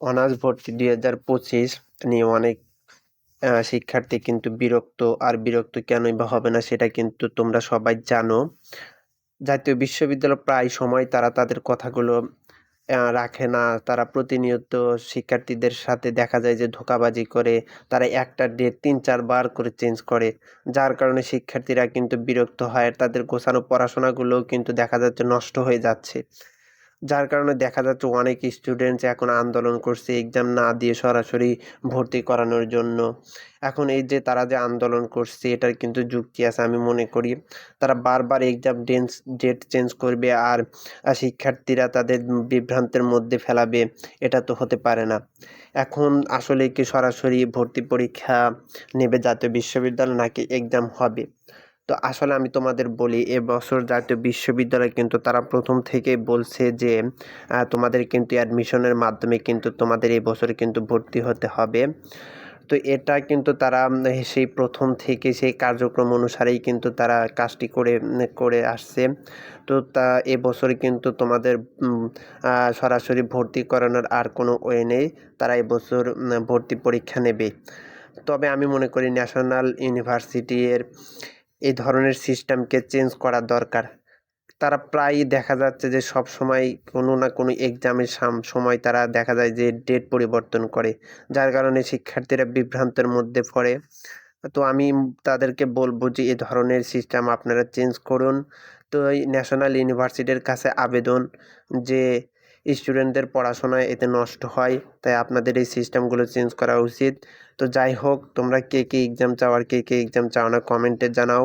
Honours ভর্তি দুই হাজার পঁচিশ নিয়ে অনেক শিক্ষার্থী কিন্তু বিরক্ত, আর বিরক্ত কেনই বা হবে না সেটা কিন্তু তোমরা সবাই জানো। জাতীয় বিশ্ববিদ্যালয় প্রায় সময় তারা তাদের কথাগুলো রাখে না। তারা প্রতিনিয়ত শিক্ষার্থীদের সাথে দেখা যায় যে ধোঁকাবাজি করে, তারা একটা ডেট তিন চারবার করে চেঞ্জ করে, যার কারণে শিক্ষার্থীরা কিন্তু বিরক্ত হয়। তাদের গোছানো পড়াশোনাগুলোও কিন্তু দেখা যাচ্ছে নষ্ট হয়ে যাচ্ছে। যার কারণে দেখা যাচ্ছে অনেক স্টুডেন্টস এখন আন্দোলন করছে এক্সাম না দিয়ে সরাসরি ভর্তি করানোর জন্য। এখন এই যে তারা যে আন্দোলন করছে, এটার কিন্তু যুক্তি আছে আমি মনে করি। তারা বারবার এক্সাম ডেন্স ডেট চেঞ্জ করবে আর শিক্ষার্থীরা তাদের বিভ্রান্তের মধ্যে ফেলাবে, এটা তো হতে পারে না। এখন আসলে কি সরাসরি ভর্তি পরীক্ষা নেবে জাতীয় বিশ্ববিদ্যালয় নাকি এক্সাম হবে? তো আসলে আমি তোমাদের বলি এবছর জাতীয় বিশ্ববিদ্যালয় কিন্তু তারা প্রথম থেকে বলছে যে তোমাদের কিন্তু অ্যাডমিশনের মাধ্যমে কিন্তু তোমাদের এই বছর কিন্তু ভর্তি হতে হবে। তো এটা কিন্তু তারা সেই প্রথম থেকে সেই কার্যক্রম অনুসারেই কিন্তু তারা কাজটি করে করে আসছে। তো তা এবছর কিন্তু তোমাদের সরাসরি ভর্তি করানোর আর কোনো ওয়ে নেই, তারা এবছর ভর্তি পরীক্ষা নেবে। তবে আমি মনে করি ন্যাশনাল ইউনিভার্সিটির এই ধরনের সিস্টেমকে চেঞ্জ করা দরকার। তারা প্রায়ই দেখা যাচ্ছে যে সব সময় কোনো না কোনো এক্সামের সাম, সময় তারা দেখা যায় যে ডেট পরিবর্তন করে। যার কারণে শিক্ষার্থীরা বিভ্রান্তের মধ্যে পড়ে। তো আমি তাদেরকে বলব যে এ ধরনের সিস্টেম আপনারা চেঞ্জ করুন। তো এই ন্যাশনাল ইউনিভার্সিটির কাছে আবেদন যে স্টুডেন্টদের পড়াশোনায় এতে নষ্ট হয়, তাই আপনাদের এই সিস্টেমগুলো চেঞ্জ করা উচিত। তো যাই হোক, তোমরা কে কে এক্সাম চাও আর কে কে এক্সাম চাও না কমেন্টে জানাও।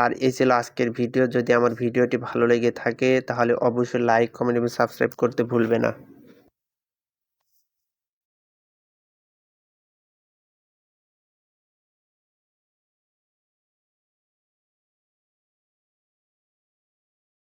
আর এই ছিল আজকের ভিডিও। যদি আমার ভিডিওটি ভালো লেগে থাকে, তাহলে অবশ্যই লাইক, কমেন্ট এবং সাবস্ক্রাইব করতে ভুলবে না।